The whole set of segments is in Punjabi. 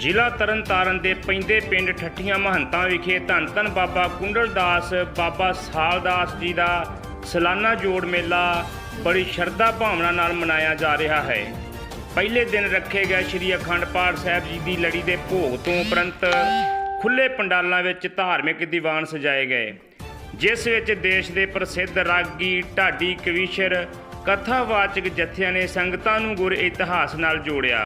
ਜ਼ਿਲ੍ਹਾ ਤਰਨਤਾਰਨ ਦੇ ਪੈਂਦੇ ਪਿੰਡ ਠੱਠੀਆਂ ਮਹੰਤਾਂ ਵਿਖੇ ਧੰਨ ਧੰਨ ਬਾਬਾ ਕੁੰਡਲਦਾਸ ਬਾਬਾ ਸਾਲਦਾਸ ਜੀ ਦਾ ਸਾਲਾਨਾ ਜੋੜ ਮੇਲਾ ਬੜੀ ਸ਼ਰਧਾ ਭਾਵਨਾ ਨਾਲ ਮਨਾਇਆ ਜਾ ਰਿਹਾ ਹੈ। ਪਹਿਲੇ ਦਿਨ ਰੱਖੇ ਗਏ ਸ੍ਰੀ ਅਖੰਡ ਪਾਠ ਸਾਹਿਬ ਜੀ ਦੀ ਲੜੀ ਦੇ ਭੋਗ ਤੋਂ ਉਪਰੰਤ ਖੁੱਲੇ ਪੰਡਾਲਾਂ ਵਿੱਚ ਧਾਰਮਿਕ ਦੀਵਾਨ ਸਜਾਏ ਗਏ, ਜਿਸ ਵਿੱਚ ਦੇਸ਼ ਦੇ ਪ੍ਰਸਿੱਧ ਰਾਗੀ, ਢਾਡੀ, ਕਵੀਸ਼ਰ, ਕਥਾਵਾਚਕ ਜਥਿਆਂ ਨੇ ਸੰਗਤਾਂ ਨੂੰ ਗੁਰ ਇਤਿਹਾਸ ਨਾਲ ਜੋੜਿਆ।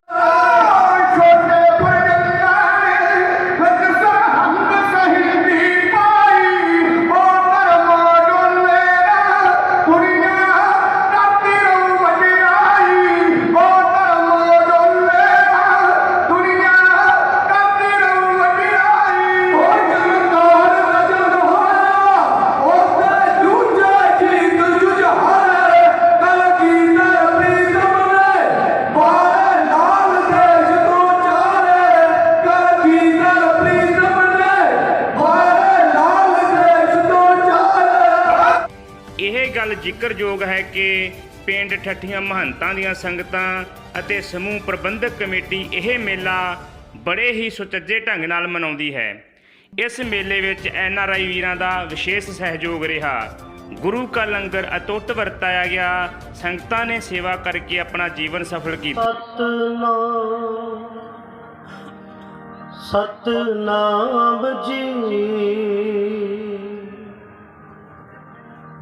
ਜ਼ਿਕਰਯੋਗ ਹੈ ਕਿ ਪਿੰਡ ਠੱਠੀਆਂ ਮਹੰਤਾਂ ਦੀਆਂ ਸੰਗਤਾਂ ਅਤੇ ਸਮੂਹ ਪ੍ਰਬੰਧਕ ਕਮੇਟੀ ਇਹ ਮੇਲਾ ਬੜੇ ਹੀ ਸੁਚੱਜੇ ਢੰਗ ਨਾਲ ਮਨਾਉਂਦੀ ਹੈ। ਇਸ ਮੇਲੇ ਵਿੱਚ ਐਨ ਆਰ ਆਈ ਵੀਰਾਂ ਦਾ ਵਿਸ਼ੇਸ਼ ਸਹਿਯੋਗ ਰਿਹਾ। ਗੁਰੂ ਕਾ ਲੰਗਰ ਅਟੁੱਟ ਵਰਤਾਇਆ ਗਿਆ। ਸੰਗਤਾਂ ਨੇ ਸੇਵਾ ਕਰਕੇ ਆਪਣਾ ਜੀਵਨ ਸਫਲ ਕੀਤਾ। ਸਤਨਾਮ ਸਤਨਾਮ ਜੀ।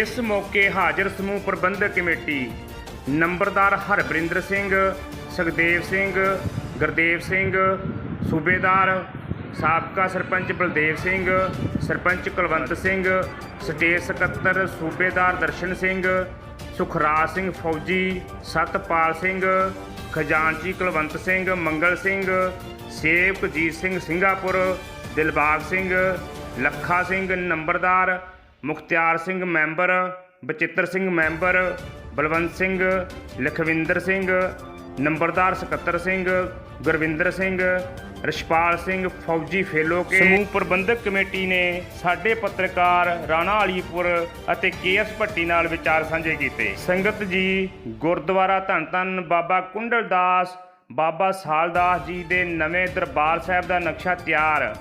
ਇਸ ਮੌਕੇ ਹਾਜ਼ਰ ਸਮੂਹ ਪ੍ਰਬੰਧਕ ਕਮੇਟੀ, ਨੰਬਰਦਾਰ ਹਰਬਰਿੰਦਰ ਸਿੰਘ, ਸੁਖਦੇਵ ਸਿੰਘ, ਗੁਰਦੇਵ ਸਿੰਘ, ਸੂਬੇਦਾਰ, ਸਾਬਕਾ ਸਰਪੰਚ ਬਲਦੇਵ ਸਿੰਘ, ਸਰਪੰਚ ਕੁਲਵੰਤ ਸਿੰਘ, ਸਟੇਟ ਸਕੱਤਰ ਸੂਬੇਦਾਰ ਦਰਸ਼ਨ ਸਿੰਘ, ਸੁਖਰਾਜ ਸਿੰਘ ਫੌਜੀ, ਸਤਪਾਲ ਸਿੰਘ, ਖਜ਼ਾਨਚੀ ਕੁਲਵੰਤ ਸਿੰਘ, ਮੰਗਲ ਸਿੰਘ ਸੇਵਕ ਜੀਤ ਸਿੰਘ ਸਿੰਗਾਪੁਰ ਦਿਲਬਾਗ ਸਿੰਘ, ਲੱਖਾ ਸਿੰਘ ਨੰਬਰਦਾਰ ਮੁਖਤਿਆਰ ਸਿੰਘ ਮੈਂਬਰ ਬਚਿੱਤਰ ਸਿੰਘ ਮੈਂਬਰ ਬਲਵੰਤ ਸਿੰਘ ਲਖਵਿੰਦਰ ਸਿੰਘ ਨੰਬਰਦਾਰ ਸਕੱਤਰ ਸਿੰਘ ਗੁਰਵਿੰਦਰ ਸਿੰਘ ਰਿਸ਼ਪਾਲ ਸਿੰਘ ਫੌਜੀ ਫੇਲੋ ਕੇ ਸਮੂਹ ਪ੍ਰਬੰਧਕ ਕਮੇਟੀ ਨੇ ਸਾਡੇ ਪੱਤਰਕਾਰ ਰਾਣਾ ਅਲੀਪੁਰ ਅਤੇ ਕੇਐਸ ਭੱਟੀ ਨਾਲ ਵਿਚਾਰ ਸਾਂਝੇ ਕੀਤੇ। ਸੰਗਤ ਜੀ ਗੁਰਦੁਆਰਾ ਧੰਨ ਧੰਨ ਬਾਬਾ ਕੁੰਡਲਦਾਸ ਬਾਬਾ ਸਾਲਦਾਸ ਜੀ ਦੇ ਨਵੇਂ ਦਰਬਾਰ ਸਾਹਿਬ ਦਾ ਨਕਸ਼ਾ ਤਿਆਰ।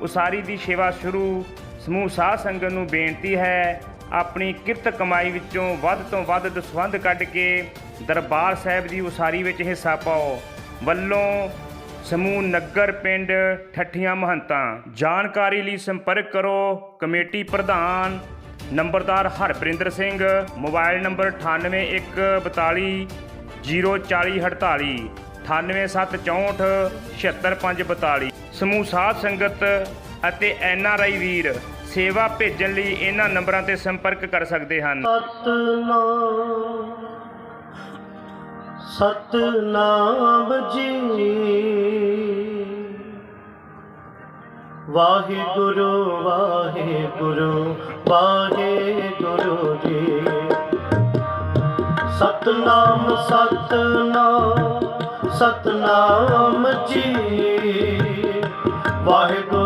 ਉਸਾਰੀ ਦੀ ਸੇਵਾ ਸ਼ੁਰੂ। ਸਮੂਹ ਸਾਧ ਸੰਗਤ ਨੂੰ ਬੇਨਤੀ ਹੈ ਆਪਣੀ ਕਿਰਤ ਕਮਾਈ ਵਿੱਚੋਂ ਵੱਧ ਤੋਂ ਵੱਧ ਦਸਵੰਧ ਕੱਢ ਕੇ ਦਰਬਾਰ ਸਾਹਿਬ ਦੀ ਉਸਾਰੀ ਵਿੱਚ ਹਿੱਸਾ ਪਾਓ। ਵੱਲੋਂ ਸਮੂਹ ਨਗਰ ਪਿੰਡ ਠੱਠੀਆਂ ਮਹੰਤਾਂ। ਜਾਣਕਾਰੀ ਲਈ ਸੰਪਰਕ ਕਰੋ ਕਮੇਟੀ ਪ੍ਰਧਾਨ ਨੰਬਰਦਾਰ ਹਰਪ੍ਰਿੰਦਰ ਸਿੰਘ, ਮੋਬਾਈਲ ਨੰਬਰ 9814 04048 98764 76542 ਸਮੂਹ ਸਾਧ ਸੰਗਤ ਅਤੇ ਐਨ ਆਰ ਆਈ ਵੀਰ ਸੇਵਾ ਭੇਜਣ ਲਈ ਇਹਨਾਂ ਨੰਬਰਾਂ ਤੇ ਸੰਪਰਕ ਕਰ ਸਕਦੇ ਹਨ। ਸਤਨਾਮ ਸਤਨਾਮ ਜੀ। ਵਾਹਿਗੁਰੂ ਵਾਹਿਗੁਰੂ ਵਾਹਿਗੁਰੂ ਜੀ। ਸਤਨਾਮ ਸਤਨਾਮ ਸਤਨਾਮ ਜੀ। ਵਾਹਿਗੁਰੂ ਵਾਹਿਗੁਰੂ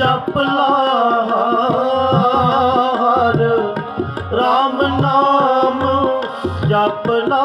ਜਪ ਲਾ ਹਰ ਰਾਮ ਨਾਮ ਜਪ ਲਾ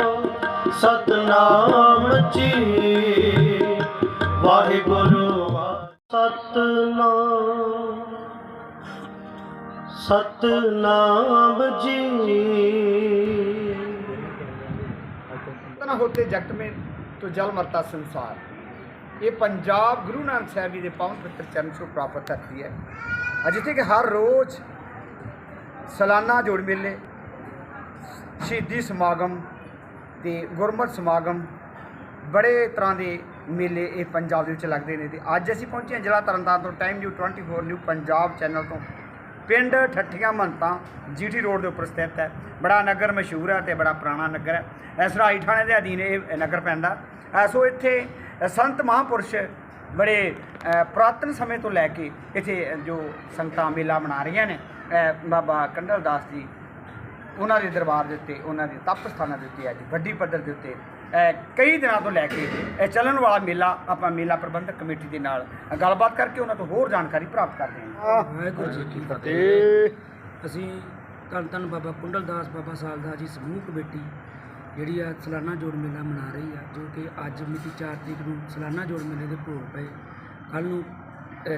ਸਤਨਾਮ ਜੀ। ਵਾਹਿਗੁਰੂ, ਸਤਨਾਮ। ਸਤਨਾਮ ਜੀ। ਤਨਾ ਹੋਤੇ ਜਗਤ ਮੇ ਤੋ ਜਲ ਮਰਤਾ ਸੰਸਾਰ। ਇਹ ਪੰਜਾਬ ਗੁਰੂ ਨਾਨਕ ਸਾਹਿਬ ਜੀ ਦੇ ਪਾਵਨ ਪਿੱਤਰ ਚਰਨ ਛੋ ਪ੍ਰਾਪਤ ਕਰਦੀ ਹੈ। ਅਜਿਹੇ ਕਿ ਹਰ ਰੋਜ਼ ਸਲਾਨਾ ਜੋੜ ਮੇਲੇ, ਸ਼ਹੀਦੀ ਸਮਾਗਮ ਤੇ ਗੁਰਮਤਿ ਸਮਾਗਮ ਬੜੇ ਤਰ੍ਹਾਂ ਦੇ ਮੇਲੇ ਇਹ ਪੰਜਾਬ ਦੇ ਵਿੱਚ ਲੱਗਦੇ ਨੇ ਤੇ ਅੱਜ ਅਸੀਂ ਪਹੁੰਚੇ ਹਾਂ ਜ਼ਿਲ੍ਹਾ ਤਰਨਤਾਰਨ ਤੋਂ time new 24 new Punjab channel ਤੋਂ। ਪਿੰਡ ਠੱਠੀਆਂ ਮੰਤਾਂ ਜੀਟੀ ਰੋਡ ਦੇ ਉੱਪਰ ਸਥਿਤ ਹੈ। ਬੜਾ ਨਗਰ ਮਸ਼ਹੂਰ ਹੈ ਤੇ ਬੜਾ ਪੁਰਾਣਾ ਨਗਰ ਹੈ। ਇਸ ਰਾਈ ਥਾਣੇ ਦੇ ਅਧੀਨ ਇਹ ਨਗਰ ਪੈਂਦਾ। ਸੋ ਇੱਥੇ ਸੰਤ ਮਹਾਂਪੁਰਸ਼ ਬੜੇ ਅ, ਪੁਰਾਤਨ ਸਮੇਂ ਤੋਂ ਲੈ ਕੇ ਇੱਥੇ ਜੋ ਸੰਗਤਾਂ ਮੇਲਾ ਮਨਾ ਰਹੀਆਂ ਨੇ ਬਾਬਾ ਕੰਡਲ ਦਾਸ ਜੀ ਉਹਨਾਂ ਦੇ ਦਰਬਾਰ ਦੇ ਉੱਤੇ ਉਹਨਾਂ ਦੇ ਤਪ ਸਥਾਨਾਂ ਦੇ ਉੱਤੇ ਅੱਜ ਵੱਡੀ ਪੱਧਰ ਦੇ ਉੱਤੇ ਕਈ ਦਿਨਾਂ ਤੋਂ ਲੈ ਕੇ ਇਹ ਚੱਲਣ ਵਾਲਾ ਮੇਲਾ ਆਪਾਂ ਮੇਲਾ ਪ੍ਰਬੰਧਕ ਕਮੇਟੀ ਦੇ ਨਾਲ ਗੱਲਬਾਤ ਕਰਕੇ ਉਹਨਾਂ ਤੋਂ ਹੋਰ ਜਾਣਕਾਰੀ ਪ੍ਰਾਪਤ ਕਰਦੇ ਹਾਂ। ਵਾਹਿਗੁਰੂ ਜੀ ਕੀ ਫਤਿਹ। ਅਸੀਂ ਧੰਨ ਧੰਨ ਬਾਬਾ ਕੁੰਡਲ ਦਾਸ ਬਾਬਾ ਸਾਲਦਾ ਜੀ ਸਮੂਹ ਕਮੇਟੀ ਜਿਹੜੀ ਆ ਸਾਲਾਨਾ ਜੋੜ ਮੇਲਾ ਮਨਾ ਰਹੀ ਆ ਜੋ ਕਿ ਅੱਜ ਮਿਤੀ 4 ਤਰੀਕ ਨੂੰ ਸਾਲਾਨਾ ਜੋੜ ਮੇਲੇ ਦੇ ਭੋਗ ਪਏ। ਕੱਲ ਨੂੰ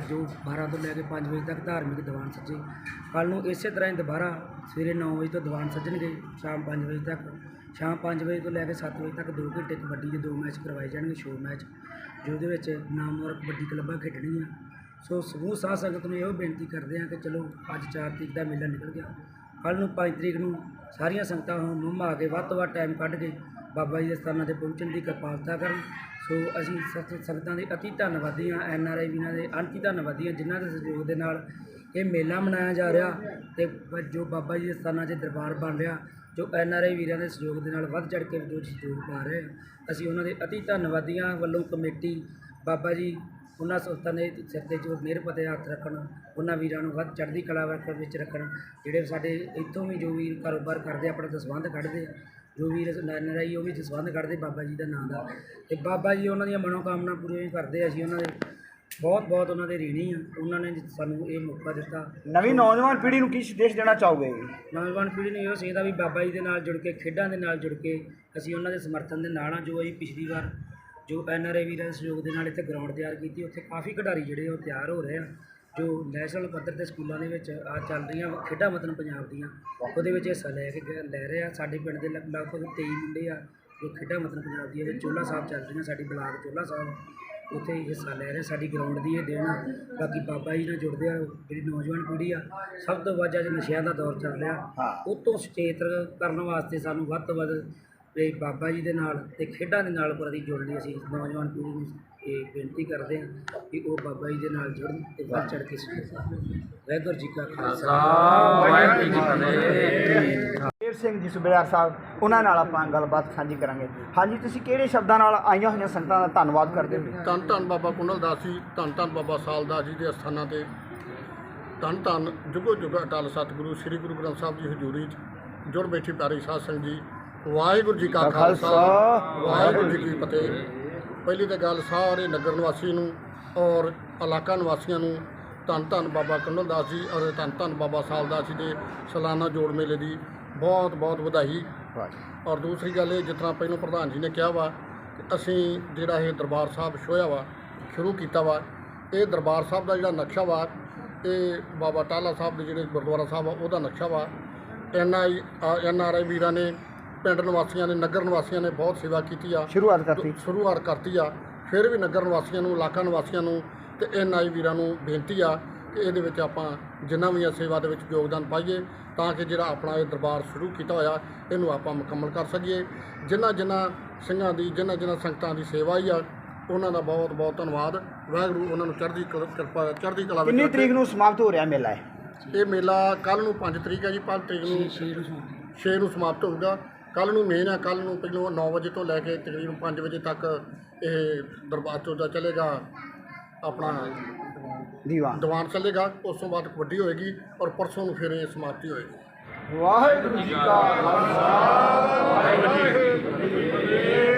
ਜੋ 12 ਤੋਂ ਲੈ ਕੇ 5 ਵਜੇ ਤੱਕ ਧਾਰਮਿਕ ਦੀਵਾਨ ਸੱਜੇ। ਕੱਲ ਨੂੰ ਇਸੇ ਤਰ੍ਹਾਂ ਹੀ ਦੁਬਾਰਾ ਸਵੇਰੇ 9 ਵਜੇ ਤੋਂ ਦੀਵਾਨ ਸੱਜਣਗੇ, ਸ਼ਾਮ 5 ਵਜੇ ਤੱਕ। ਸ਼ਾਮ 5 ਵਜੇ ਤੋਂ ਲੈ ਕੇ 7 ਵਜੇ ਤੱਕ ਦੋ ਘੰਟੇ ਕਬੱਡੀ ਦੇ ਦੋ ਮੈਚ ਕਰਵਾਏ ਜਾਣਗੇ ਸ਼ੋਅ ਮੈਚ, ਜਿਹਦੇ ਵਿੱਚ ਨਾਮ ਕਬੱਡੀ ਕਲੱਬਾਂ ਖੇਡਣੀਆਂ ਸੋ ਸਮੂਹ ਸਾਧ ਸੰਗਤ ਨੂੰ ਇਹੋ ਬੇਨਤੀ ਕਰਦੇ ਹਾਂ ਕਿ ਚਲੋ ਅੱਜ 4 ਤਰੀਕ ਦਾ ਮੇਲਾ ਨਿਕਲ ਗਿਆ। ਕੱਲ ਨੂੰ 5 ਤਰੀਕ ਨੂੰ ਸਾਰੀਆਂ ਸੰਗਤਾਂ ਹੁਣ ਆ ਕੇ ਵੱਧ ਤੋਂ ਵੱਧ ਟਾਈਮ ਕੱਢ ਕੇ ਬਾਬਾ ਜੀ ਦੇ ਸਥਾਨਾਂ ਤੇ ਪਹੁੰਚਣ ਦੀ ਕਿਰਪਾਲਤਾ ਕਰਨ। ਸੋ ਅਸੀਂ ਸਤ- ਸੰਗਤਾਂ ਦੇ ਅਤੀ ਧੰਨਵਾਦੀ ਹਾਂ ਐਨ ਆਰ ਆਈ ਵੀਰਾਂ ਦੇ ਅਣਤੀ ਧੰਨਵਾਦੀ ਹਾਂ ਜਿਨ੍ਹਾਂ ਦੇ ਸਹਿਯੋਗ ਦੇ ਨਾਲ ਇਹ ਮੇਲਾ ਮਨਾਇਆ ਜਾ ਰਿਹਾ ਤੇ ਜੋ ਬਾਬਾ ਜੀ ਦੇ ਸਥਾਨਾਂ 'ਤੇ ਦਰਬਾਰ ਬਣ ਰਿਹਾ ਜੋ ਐਨ ਆਰ ਆਈ ਵੀਰਾਂ ਦੇ ਸਹਿਯੋਗ ਦੇ ਨਾਲ ਵੱਧ ਚੜ੍ਹ ਕੇ ਜੋ ਸਹਿਯੋਗ ਪਾ ਰਹੇ ਅਸੀਂ ਉਹਨਾਂ ਦੇ ਅਤੀ ਧੰਨਵਾਦੀਆਂ ਵੱਲੋਂ ਕਮੇਟੀ ਬਾਬਾ ਜੀ ਉਹਨਾਂ ਸੰਸਥਾਂ ਦੇ ਸਿਰ ਤੇ ਜੋ ਮਿਹਰ ਪਤੇ ਹੱਥ ਰੱਖਣ ਉਹਨਾਂ ਵੀਰਾਂ ਨੂੰ ਵੱਧ ਚੜ੍ਹਦੀ ਕਲਾ ਵਰਕ ਵਿੱਚ ਰੱਖਣ ਜਿਹੜੇ ਸਾਡੇ ਇੱਥੋਂ ਵੀ ਜੋ ਵੀ ਕਾਰੋਬਾਰ ਕਰਦੇ ਆ, ਆਪਣਾ ਦਸਵੰਧ ਕੱਢਦੇ ਆ ਜੋ ਵੀਰ ਨਰਾਈ ਉਹ ਵੀ ਦਸਵੰਧ ਕੱਢਦੇ ਬਾਬਾ ਜੀ ਦਾ ਨਾਮ ਦਾ। ਤੇ ਬਾਬਾ ਜੀ ਉਹਨਾਂ ਦੀਆਂ ਮਨੋਕਾਮਨਾ ਪੂਰੀਆਂ ਕਰਦੇ ਆ ਅਸੀਂ ਉਹਨਾਂ ਦੇ ਬਹੁਤ ਬਹੁਤ ਉਹਨਾਂ ਦੇ ਰੀਣੀ ਆ। ਉਹਨਾਂ ਨੇ ਸਾਨੂੰ ਇਹ ਮੌਕਾ ਦਿੱਤਾ। ਨਵੀਂ ਨੌਜਵਾਨ ਪੀੜ੍ਹੀ ਨੂੰ ਕੀ ਸੰਦੇਸ਼ ਦੇਣਾ ਚਾਹੋਗੇ? ਨੌਜਵਾਨ ਪੀੜ੍ਹੀ ਨੂੰ ਇਹੋ ਚਾਹੀਦਾ ਵੀ ਬਾਬਾ ਜੀ ਦੇ ਨਾਲ ਜੁੜ ਕੇ ਖੇਡਾਂ ਦੇ ਨਾਲ ਜੁੜ ਕੇ ਅਸੀਂ ਉਹਨਾਂ ਦੇ ਸਮਰਥਨ ਦੇ ਨਾਲ ਆ। ਜੋ ਅਸੀਂ ਪਿਛਲੀ ਵਾਰ ਜੋ ਐਨ ਆਰ ਆਈ ਵੀਰਾਂ ਦੇ ਸਹਿਯੋਗ ਦੇ ਨਾਲ ਇੱਥੇ ਗਰਾਊਂਡ ਤਿਆਰ ਕੀਤੀ ਉੱਥੇ ਕਾਫੀ ਖਿਡਾਰੀ ਜਿਹੜੇ ਉਹ ਤਿਆਰ ਹੋ ਰਹੇ ਆ। ਜੋ ਨੈਸ਼ਨਲ ਪੱਧਰ ਤੇ ਸਕੂਲਾਂ ਦੇ ਵਿੱਚ ਆ ਚੱਲ ਰਹੀਆਂ ਖੇਡਾਂ ਮਤਲਬ ਪੰਜਾਬ ਦੀਆਂ ਉਹਦੇ ਵਿੱਚ ਹਿੱਸਾ ਲੈ ਕੇ ਗਏ- ਲੈ ਰਹੇ ਆ। ਸਾਡੇ ਪਿੰਡ ਦੇ ਲਗ- ਲਗਭਗ 23 ਮੁੰਡੇ ਆ ਜੋ ਖੇਡਾਂ ਮਤਲਬ ਪੰਜਾਬ ਦੀਆਂ ਵਿੱਚ ਚੋਲਾ ਸਾਹਿਬ ਚੱਲ ਰਹੀਆਂ ਸਾਡੀ ਬਲਾਕ ਚੋਲਾ ਸਾਹਿਬ। ਉੱਥੇ ਹਿੱਸਾ ਲੈ ਰਹੇ ਸਾਡੀ ਗਰਾਊਂਡ ਦੀ ਇਹ ਦੇਣ ਆ। ਬਾਕੀ ਬਾਬਾ ਜੀ ਨਾਲ ਜੁੜਦੇ ਆ ਜਿਹੜੀ ਨੌਜਵਾਨ ਪੀੜ੍ਹੀ ਆ ਸਭ ਤੋਂ ਵੱਧ ਅੱਜ ਨਸ਼ਿਆਂ ਦਾ ਦੌਰ ਚੱਲ ਰਿਹਾ। ਉਹ ਤੋਂ ਸੁਚੇਤ ਕਰਨ ਵਾਸਤੇ ਸਾਨੂੰ ਵੱਧ ਤੋਂ ਵੱਧ ਵੀ ਬਾਬਾ ਜੀ ਦੇ ਨਾਲ ਤੇ ਖੇਡਾਂ ਦੇ ਨਾਲ ਪ੍ਰਤੀ ਜੁੜਨ ਅਸੀਂ ਨੌਜਵਾਨ ਪੀੜ੍ਹੀ ਨੂੰ ਇਹ ਬੇਨਤੀ ਕਰਦੇ ਹਾਂ ਕਿ ਉਹ ਬਾਬਾ ਜੀ ਦੇ ਨਾਲ ਜੁੜਨ ਤੇ ਵੱਧ ਚੜ੍ਹ ਕੇ ਕਰਨ ਵਾਹਿਗੁਰੂ ਜੀ ਕਾ ਖਾਲਸਾ। ਦੇਵ ਸਿੰਘ ਜੀ ਸੁਬੇਦਾਰ ਸਾਹਿਬ ਉਹਨਾਂ ਨਾਲ ਆਪਾਂ ਗੱਲਬਾਤ ਸਾਂਝੀ ਕਰਾਂਗੇ। ਹਾਂਜੀ ਤੁਸੀਂ ਕਿਹੜੇ ਸ਼ਬਦਾਂ ਨਾਲ ਆਈਆਂ ਹੋਈਆਂ ਸੰਗਤਾਂ ਦਾ ਧੰਨਵਾਦ ਕਰਦੇ ਹੋ? ਧੰਨ ਧੰਨ ਬਾਬਾ ਕੁੰਡਲ ਦਾਸ ਜੀ ਧੰਨ ਧੰਨ ਬਾਬਾ ਸਾਲਦਾਸ ਜੀ ਦੇ ਅਸਥਾਨਾਂ ਤੇ। ਧੰਨ ਧੰਨ ਜੁਗੋ ਜੁਗ ਅਟਲ ਸਤਿਗੁਰੂ ਸ੍ਰੀ ਗੁਰੂ ਗ੍ਰੰਥ ਸਾਹਿਬ ਜੀ ਹਜ਼ੂਰੀ 'ਚ। ਜੁੜ ਬੈਠੀ ਪਿਆਰੀ ਸਾਧ ਸੰਗਤ ਜੀ। ਵਾਹਿਗੁਰੂ ਜੀ ਕਾ ਖਾਲਸਾ ਵਾਹਿਗੁਰੂ ਜੀ ਕੀ ਫਤਿਹ। ਪਹਿਲੀ ਤਾਂ ਗੱਲ ਸਾਰੇ ਨਗਰ ਨਿਵਾਸੀ ਨੂੰ ਔਰ ਇਲਾਕਾ ਨਿਵਾਸੀਆਂ ਨੂੰ ਧੰਨ ਧੰਨ ਬਾਬਾ ਕੁੰਡਲ ਦਾਸ ਜੀ ਔਰ ਧੰਨ ਧੰਨ ਬਾਬਾ ਸਾਲਦਾਸ ਜੀ ਦੇ ਸਾਲਾਨਾ ਜੋੜ ਮੇਲੇ ਦੀ ਬਹੁਤ ਬਹੁਤ ਵਧਾਈ। ਔਰ ਦੂਸਰੀ ਗੱਲ ਇਹ ਜਿਸ ਤਰ੍ਹਾਂ ਪਹਿਲਾਂ ਪ੍ਰਧਾਨ ਜੀ ਨੇ ਕਿਹਾ ਵਾ ਕਿ ਅਸੀਂ ਜਿਹੜਾ ਇਹ ਦਰਬਾਰ ਸਾਹਿਬ ਛੋਇਆ ਵਾ ਸ਼ੁਰੂ ਕੀਤਾ ਵਾ ਇਹ ਦਰਬਾਰ ਸਾਹਿਬ ਦਾ ਜਿਹੜਾ ਨਕਸ਼ਾ ਵਾ ਇਹ ਬਾਬਾ ਟਾਲਾ ਸਾਹਿਬ ਦੇ ਜਿਹੜੇ ਗੁਰਦੁਆਰਾ ਸਾਹਿਬ ਆ ਉਹਦਾ ਨਕਸ਼ਾ ਵਾ। ਐਨ ਆਈ ਐਨ ਆਰ ਆਈ ਵੀਰਾਂ ਨੇ ਪਿੰਡ ਨਿਵਾਸੀਆਂ ਨੇ ਨਗਰ ਨਿਵਾਸੀਆਂ ਨੇ ਬਹੁਤ ਸੇਵਾ ਕੀਤੀ ਆ। ਸ਼ੁਰੂਆਤ ਕਰਤੀ। ਸ਼ੁਰੂਆਤ ਕਰਤੀ ਆ। ਫਿਰ ਵੀ ਨਗਰ ਨਿਵਾਸੀਆਂ ਨੂੰ ਇਲਾਕਾ ਨਿਵਾਸੀਆਂ ਨੂੰ ਤੇ ਐਨ ਆਈ ਵੀਰਾਂ ਨੂੰ ਬੇਨਤੀ ਆ ਕਿ ਇਹਦੇ ਵਿੱਚ ਆਪਾਂ ਜਿੰਨਾ ਵੀ ਆ ਸੇਵਾ ਦੇ ਵਿੱਚ ਯੋਗਦਾਨ ਪਾਈਏ ਤਾਂ ਕਿ ਜਿਹੜਾ ਆਪਣਾ ਇਹ ਦਰਬਾਰ ਸ਼ੁਰੂ ਕੀਤਾ ਹੋਇਆ ਇਹਨੂੰ ਆਪਾਂ ਮੁਕੰਮਲ ਕਰ ਸਕੀਏ। ਜਿਨ੍ਹਾਂ ਜਿਨ੍ਹਾਂ ਸਿੰਘਾਂ ਦੀ ਜਿਨ੍ਹਾਂ ਜਿਨ੍ਹਾਂ ਸੰਗਤਾਂ ਦੀ ਸੇਵਾ ਹੀ ਆ ਉਹਨਾਂ ਦਾ ਬਹੁਤ ਬਹੁਤ ਧੰਨਵਾਦ। ਵਾਹਿਗੁਰੂ ਉਹਨਾਂ ਨੂੰ ਚੜ੍ਹਦੀ ਕਲਾ- ਕਿਰਪਾ ਚੜ੍ਹਦੀ ਕਲਾ ਵਿੱਚ ਕਿੰਨੀ। ਤਰੀਕ ਨੂੰ ਸਮਾਪਤ ਹੋ ਰਿਹਾ ਮੇਲਾ ਹੈ ਇਹ ਮੇਲਾ ਕੱਲ ਨੂੰ 5 ਤਰੀਕ ਹੈ ਜੀ 5 ਤਰੀਕ ਨੂੰ 6 ਨੂੰ ਸਮਾਪਤ ਹੋਊਗਾ। ਕੱਲ ਨੂੰ ਮੇਨ ਹੈ ਕੱਲ ਨੂੰ ਪਹਿਲੋਂ 9 ਵਜੇ ਤੋਂ ਲੈ ਕੇ ਤਕਰੀਬਨ 5 ਵਜੇ ਤੱਕ ਇਹ ਦਰਬਾਰ ਚੋਂ ਦਾ ਚੱਲੇਗਾ ਆਪਣਾ ਦੀਵਾਨ। ਦੀਵਾਨ ਚੱਲੇਗਾ ਉਸ ਤੋਂ ਬਾਅਦ ਕਬੱਡੀ ਹੋਏਗੀ ਔਰ ਪਰਸੋਂ ਨੂੰ ਫਿਰ ਇਹ ਸਮਾਪਤੀ ਹੋਏਗੀ। ਵਾਹਿਗੁਰੂ ਜੀ ਕਾ ਖਾਲਸਾ ਵਾਹਿਗੁਰੂ ਜੀ ਕੀ ਫਤਿਹ।